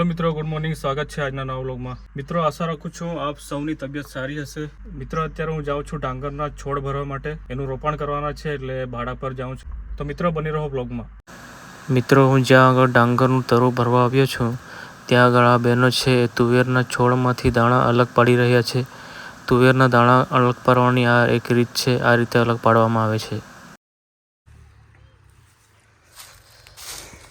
Hello મિત્રો, good morning. સ્વાગત છે આજના નવા વ્લોગમાં. મિત્રો, આશા રાખું છું આપ સૌની તબિયત સારી હશે. મિત્રો, અત્યારે હું જાઉં છું ડાંગરના છોડ ભરવા માટે. એનું રોપણ કરવાના છે એટલે ભાડા પર જાઉં છું. તો મિત્રો, બની રહો બ્લોગમાં મિત્રો, હું જ્યાં આગળ ડાંગરનું તરું ભરવા આવ્યો છું, ત્યાં આગળ આ બહેનો છે એ તુવેરના છોડમાંથી દાણા અલગ પાડી રહ્યા છે. તુવેરના દાણા અલગ પાડવાની આ એક રીત છે, આ રીતે અલગ પાડવામાં આવે છે.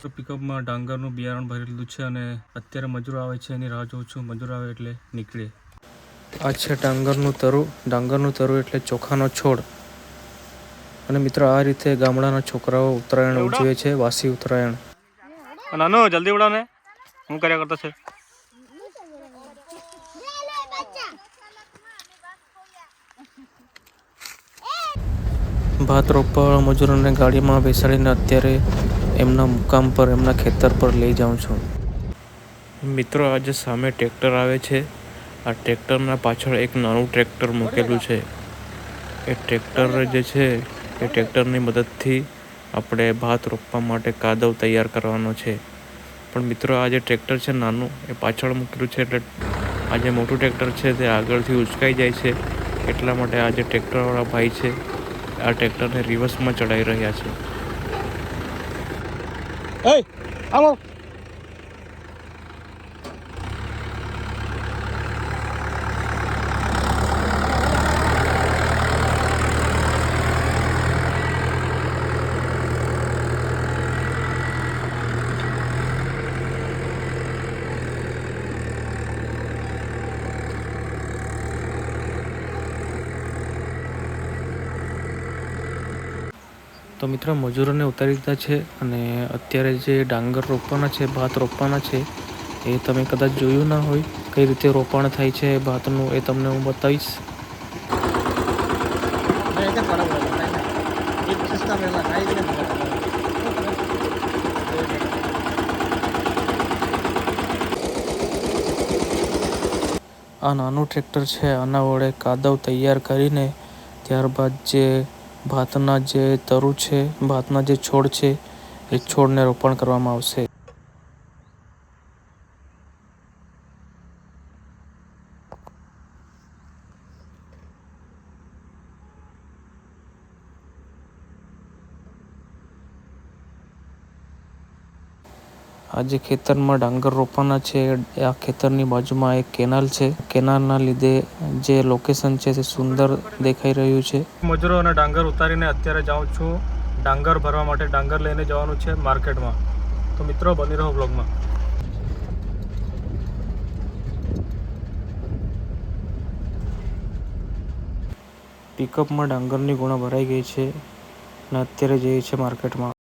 પિકઅપમાં ડાંગરનું બિયારણ ભરેલું છે અને અત્યારે મજૂર આવે છે એની રાહ જોઉં છું. મજૂર આવે એટલે નીકળે. આ છે ડાંગરનું તરું. ડાંગરનું તરું એટલે ચોખાનો છોડ. અને મિત્રો આ રીતે ગામડાના છોકરાઓ ઉત્તરાયણ ઉજવે છે વાસી ઉત્તરાયણ. નાનો જલ્દી ઉડાને હું કર્યા કરતા છે. ભાત રોપવા મજૂરોને ગાડીમાં બેસાડીને અત્યારે એમના મુકામ પર, એમના ખેતર પર લઈ જાઉં છું. મિત્રો, આજે સામે ટ્રેક્ટર આવે છે. આ ટ્રેક્ટરના પાછળ એક નાનું ટ્રેક્ટર મૂકેલું છે. એ ટ્રેક્ટર જે છે, એ ટ્રેક્ટરની મદદથી આપણે ભાત રોપવા માટે કાદવ તૈયાર કરવાનો છે. પણ મિત્રો, આ જે ટ્રેક્ટર છે નાનું, એ પાછળ મૂકેલું છે એટલે આ જે મોટું ટ્રેક્ટર છે, તે આગળથી ઉચકાઈ જાય છે. એટલા માટે આ જે ટ્રેક્ટરવાળા ભાઈ છે, આ ટ્રેક્ટરને રિવર્સમાં ચડાવી રહ્યા છે. આવો તો મિત્રો મજૂરોને ઉતારી દીધા છે અને અત્યારે જે ડાંગર રોપવાના છે ભાત રોપવાના છે એ તમે કદાચ જોયું ના હોય. કઈ રીતે રોપણ થાય છે ભાતનું એ તમને હું બતાવીશ. આ નાનું ટ્રેક્ટર છે આના વડે કાદવ તૈયાર કરીને ત્યારબાદ જે ભાતના જે તરુ છે ભાતના જે છોડ છે એ છોડને રોપણ કરવામાં આવશે. આ જે ખેતરમાં ડાંગર રોપવાના છે. આ ખેતરની બાજુમાં એક કેનાલ છે. કેનાલના લીધે જે લોકેશન છે તે સુંદર દેખાઈ રહ્યું છે. મજૂરો અને ડાંગર ઉતારીને અત્યારે જાઉં છું. ડાંગર ભરવા માટે ડાંગર લઈને જવાનું છે માર્કેટમાં. તો મિત્રો બની રહો બ્લોગમાં પિકઅપમાં ડાંગરની ગુણા ભરાઈ ગઈ છે અને અત્યારે જઈએ છે માર્કેટમાં.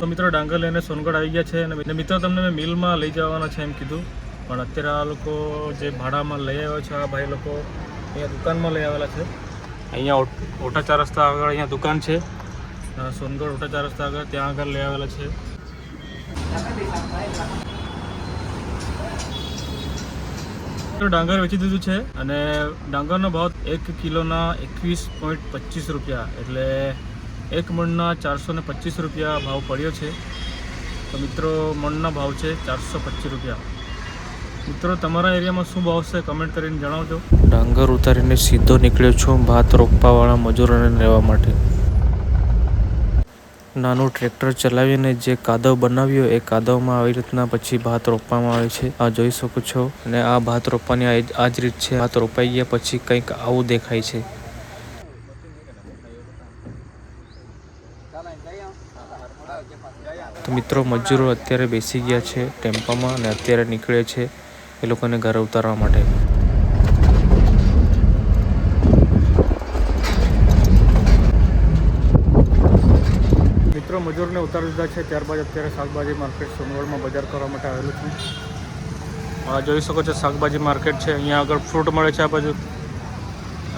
તો મિત્રો, ડાંગર લઈને સોનગઢ આવી ગયા છે અને મિત્રો, તમને મેં મિલમાં લઈ જવાના છે એમ કીધું. પણ અત્યારે આ લોકો જે ભાડામાં લઈ આવ્યા છે, આ ભાઈ લોકો અહીંયા દુકાનમાં લઈ આવેલા છે. અહીંયા ઓટ- ચાર રસ્તા આગળ અહીંયા દુકાન છે. સોનગઢ ઓટા ચાર રસ્તા આગળ ત્યાં આગળ લઈ આવેલા છે. ડાંગર વેચી દીધું છે અને ડાંગરનો ભાવ એક કિલોના એકવીસ પોઈન્ટ પચીસ રૂપિયા. એટલે એક મણના ચારસો ને પચીસ રૂપિયા ભાવ પડ્યો છે. તો મિત્રો, મણના ભાવ છે ચારસો પચીસ રૂપિયા. મિત્રો, તમારા એરિયામાં શું ભાવ છે? કમેન્ટ કરીને જણાવજો. ડાંગર ઉતારીને સીધો નીકળ્યો છું ભાત રોપવાવાળા મજૂરોને લેવા માટે. નાનું ટ્રેક્ટર ચલાવીને જે કાદવ બનાવ્યો, એ કાદવમાં આવી રીતના પછી ભાત રોપવામાં આવે છે. આ જોઈ શકો છો. અને આ ભાત રોપવાની આ જ રીત છે. ભાત રોપાઈ ગયા પછી કંઈક આવું દેખાય છે. તો મિત્રો મજૂરો અત્યારે બેસી ગયા છે ટેમ્પામાં અને અત્યારે નીકળે છે એ લોકોને ઘરે ઉતારવા માટે. મિત્રો મજૂરને ઉતારી દીધા છે, ત્યારબાદ અત્યારે શાકભાજી માર્કેટ સોનવડમાં બજાર કરવા માટે આવેલું છું. આ જોઈ શકો છો, શાકભાજી માર્કેટ છે. અહીંયા આગળ ફ્રૂટ મળે છે આ બાજુ.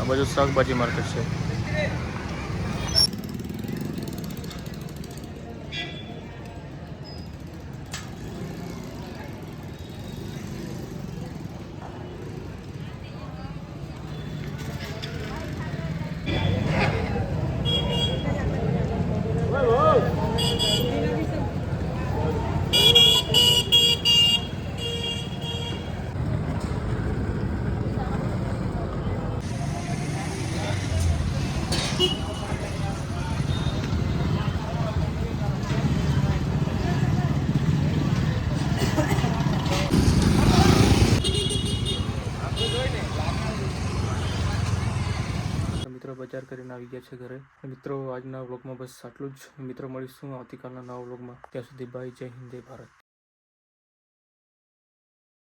આ બાજુ શાકભાજી માર્કેટ છે. મિત્રો બજાર કરીને આવી ગયા છે ઘરે. મિત્રો, આજના વ્લોગમાં બસ આટલું જ. મિત્રો, મળીશું આવતીકાલના નવા વ્લોગમાં ત્યાં સુધી બાય જય હિન્દ, જય ભારત.